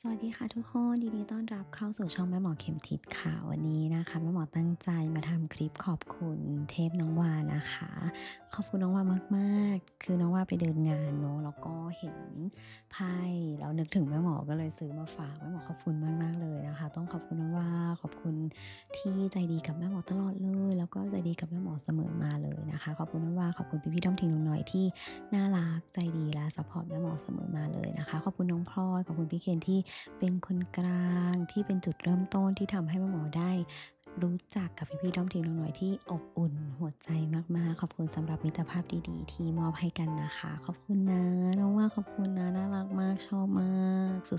สวัสดีค่ะทุกคนยินดีต้อนรับเข้าสู่ช่องแม่หมอเข็มทิศค่ะวันนี้นะคะแม่หมอตั้งใจมาทำคลิปขอบคุณเทพน้องวานะคะ ขอบคุณน้องวามากๆ คือน้องวาไปเดินงานเนาะแล้วก็เห็นไพ่แล้วนึกถึงแม่หมอก็เลยซื้อมาฝากแม่หมอขอบคุณมากๆเลยนะคะ ต้องขอบคุณน้องวาขอบคุณที่ใจดีกับแม่หมอตลอดเลย แล้วก็ใจดีกับแม่หมอเสมอมาเลยนะคะ ขอบคุณน้องวาขอบคุณพี่ๆด้อมทิงน้องน้อยที่น่ารักใจดีและสปอร์ตแม่หมอเสมอมาเลยนะคะ ขอบคุณน้องพลอยขอบคุณพี่เคนที่เป็นคนกลางที่เป็นจุดเริ่มต้นที่ทำให้แม่หมอได้ รู้จักกับพี่ๆด้อมทีน้องหน่อยที่อบอุ่นหัวใจมากๆ ขอบคุณสำหรับมิตรภาพดีๆ ที่มอบให้กันนะคะ ขอบคุณนะน้องว่าขอบคุณนะน่ารักมากชอบมากสุ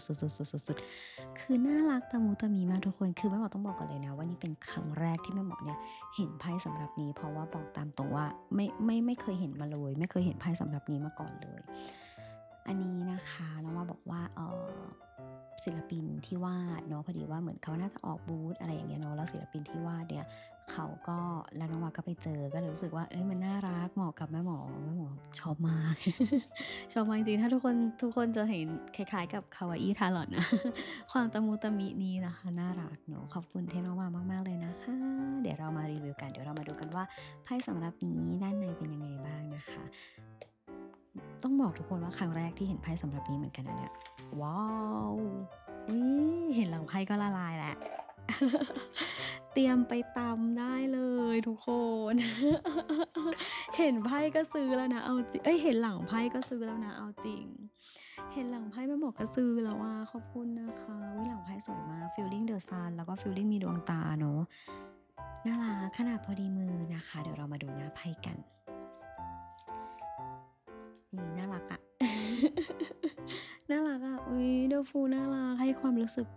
ดๆๆๆๆคือน่ารักตะมูตะมีมากทุกคนคือแม่หมอต้องบอกกันเลยนะว่านี่เป็นครั้งแรกที่แม่หมอเนี่ยเห็นไพ่สำหรับนี้ เพราะว่าบอกตามตรงว่าไม่ไม่ไม่เคยเห็นมาเลย ไม่เคยเห็นไพ่สำหรับนี้มาก่อนเลย อันนี้นะคะน้องว่าบอกว่าเออศิลปินที่วาดเนาะพอดีว่าเหมือนเขาน่าจะออกบูธอะไรอย่างเงี้ยเนาะแล้วศิลปินที่วาดเนี่ยเขาก็แล้วน้องวาก็ไปเจอก็เลยรู้สึกว่าเอ้ยมันน่ารักเหมาะกับแม่หมอแม่หมอชอบมาก ชอบมากจริงๆถ้าทุกคนทุกคนจะเห็นคล้ายๆ กับคาวาอี้ทาร์ลอตนะความตะมูตะมินี้นะคะน่ารักเนาะขอบคุณเทน้องวามากๆเลยนะคะ เดี๋ยวเรามารีวิวกันเดี๋ยวเรามาดูกันว่าไพ่สำหรับนี้ด้านในเป็นยังไงบ้างนะคะ ต้องบอกทุกคนว่าครั้งแรกที่เห็นไพ่สำหรับนี้เหมือนกันนะเนี่ยว้าวเห็นหลังไพ่ก็ละลายแหละ เตรียมไปตำได้เลยทุกคน เห็นไพ่ก็ซื้อแล้วนะเอาจริงเอ้ยเห็นหลังไพ่ก็ซื้อแล้วนะเอาจริง เห็นหลังไพ่แม่หมอกก็ซื้อแล้วว่าขอบคุณนะคะวิหลังไพ่สวยมาก feeling the sun แล้วก็ feeling มีดวงตาเนาะน่ารักขนาดพอดีมือนะคะ เดี๋ยวเรามาดูหน้าไพ่กัน น่ารักอะอุ้ยเดฟูน่ารัก ให้ความรู้สึก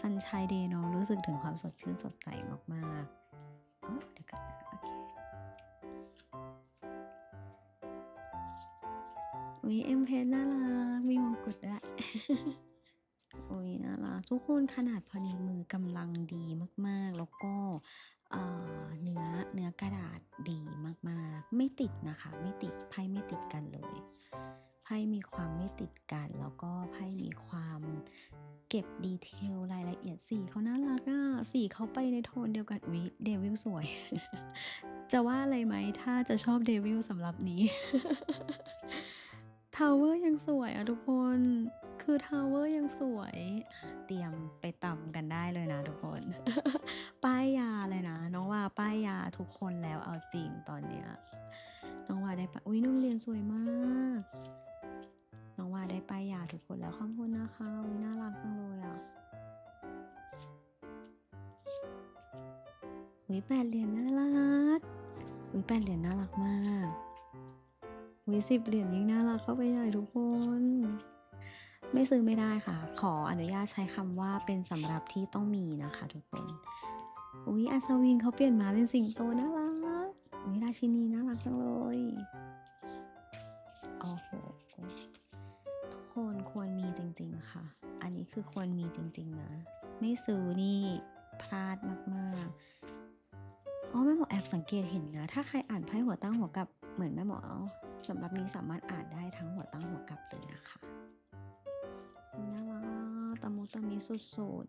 สันชัยเดย์เนาะรู้สึกถึงความสดชื่นสดใสมากๆเอ้าเดี๋ยวกันโอเค อุ้ยเอ็มเพนน่ารัก มีมงกุฎด้วยอุ้ยน่ารัก ทุกคนขนาดพอดีมือกำลังดีมากๆ แล้วก็เนื้อเนื้อกระดาษดีมากๆ ไม่ติดนะคะ ไม่ติดไพ่ไม่ติดกันเลย ไพ่มีความไม่ติดกัน แล้วก็ไพ่มีความเก็บดีเทลรายละเอียดสีเขาน่ารักอะสีเขาไปในโทนเดียวกันอุ๊ยเดวิลสวย จะว่าอะไรไหมถ้าจะชอบเดวิลสำหรับนี้ทาวเวอร์ยังสวยอะทุกคน คือทาวเวอร์ยังสวย เตรียมไปต่ำกันได้เลยนะทุกคน ป้ายยาเลยนะ น้องว่าป้ายยาทุกคนแล้วเอาจริงตอนเนี้ย น้องว่าได้ปะอุ้ยนุ่นเรียนสวยมาก องว่าได้ไป้ายยาทุกคนแล้วขอบคุณนะคะน่ารักจังเลยอะอุ้ยแปดเหรียญน่ารักอุ้ยแปดเหรียญน่ารักมากอุ้ยสิบเหรียญยิ่งน่ารักเข้าไปใหญ่ทุกคน ไม่ซื้อไม่ได้ค่ะ ขออนุญาตใช้คำว่าเป็นสำหรับที่ต้องมีนะคะทุกคน อุ้ยอัศวินเขาเปลี่ยนมาเป็นสิงโตน่ารักอุ้ยราชินีน่ารักจังเลย คนควรมีจริงๆค่ะ อันนี้คือควรมีจริง ๆ นะ ไม่ซื้อนี่พลาดมากๆ อ๋อแม่หมอแอบสังเกตเห็นนะ ถ้าใครอ่านไพ่หัวตั้งหัวกลับเหมือนแม่หมอสำหรับนี้สามารถอ่านได้ทั้งหัวตั้งหัวกลับเลยนะคะน่ารักตะมุตะมิสุด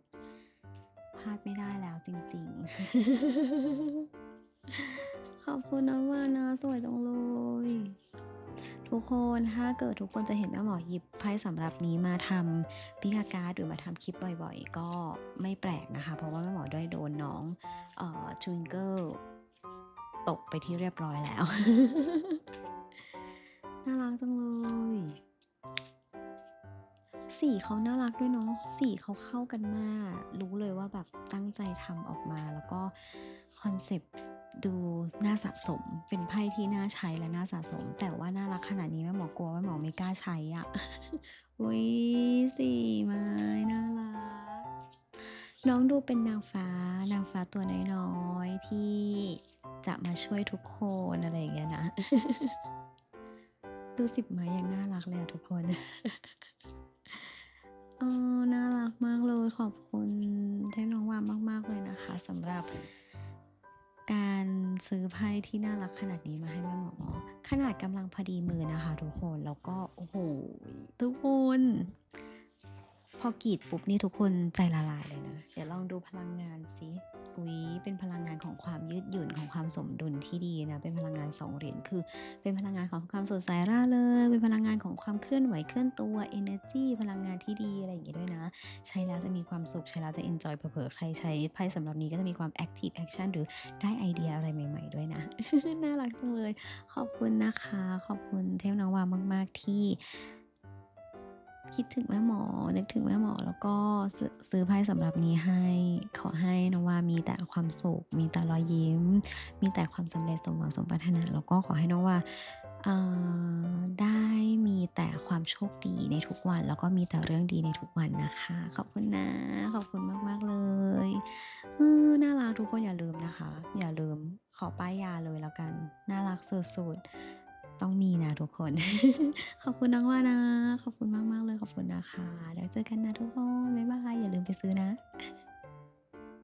ๆพลาดไม่ได้แล้วจริง ๆ ขอบคุณนะว่านะ สวยจังเลย ทุกคนถ้าเกิดทุกคนจะเห็นแม่หมอหยิบไพ่สำหรับนี้มาทำพิกาการ์ดหรือมาทำคลิปบ่อยๆ ก็ไม่แปลกนะคะ เพราะว่าแม่หมอได้โดนน้องเอ่อทวิงเกิลตกไปที่เรียบร้อยแล้ว น่ารักจังเลยสีเขาน่ารักด้วยเนาะสีเขาเข้ากันมาก รู้เลยว่าแบบตั้งใจทำออกมาแล้วก็คอนเซปต์ ดูน่าสะสม เป็นไพ่ที่น่าใช้และน่าสะสม แต่ว่าน่ารักขนาดนี้แม่หมอกลัวว่หมอไม่กล้าใช้อะ่ะอุ้ยสีไม้น่ารัก น้องดูเป็นนางฟ้า นางฟ้าตัวน้อยๆที่จะมาช่วยทุกคนอะไรอย่างเงี้ยนะ ดูสิบไม้ยังน่ารักเลยอะทุกคนเออน่ารักมากเลยขอบคุณเทพน้องวามมาก ๆ เลยนะคะสำหรับ ซื้อไพ่ที่น่ารักขนาดนี้มาให้แม่หมอ ขนาดกำลังพอดีมือนะคะทุกคน แล้วก็ โอ้โห ทุกคน พอกรีดปุ๊บนี่ทุกคนใจละลายเลยนะ เดี๋ยวลองดูพลังงานสิอุ๊ยเป็นพลังงานของความยืดหยุ่นของความสมดุลที่ดีนะ เป็นพลังงานสองเหรียญคือ เป็นพลังงานของความสดใสร่าเริงเป็นพลังงานของความเคลื่อนไหวเคลื่อนตัว energy พลังงานที่ดีอะไรอย่างงี้ด้วยนะ ใช้แล้วจะมีความสุขใช้แล้วจะ enjoy เผลอๆใครใช้ไพ่สำหรับนี้ก็จะมีความ active action หรือได้ไอเดียอะไรใหม่ ๆ ด้วยนะ น่ารักจังเลย ขอบคุณนะคะ ขอบคุณเทพนวามาก ๆที่ คิดถึงแม่หมอ นึกถึงแม่หมอ แล้วก็ซื้อไพ่สำหรับนี้ให้ ขอให้นว่ามีแต่ความสุข มีแต่รอยยิ้ม มีแต่ความสำเร็จสมหวังสมปรารถนา แล้วก็ขอให้นว่าเอ่อได้มีแต่ความโชคดีในทุกวัน แล้วก็มีแต่เรื่องดีในทุกวันนะคะ ขอบคุณนะ ขอบคุณมากๆเลยน่ารักทุกคนอย่าลืมนะคะ อย่าลืมขอป้ายยาเลยแล้วกัน น่ารักสุดๆ ต้องมีนะทุกคน ขอบคุณน้องว่านะ ขอบคุณมากๆเลยขอบคุณนะคะ แล้วเจอกันนะทุกคน บ๊ายบาย อย่าลืมไปซื้อนะ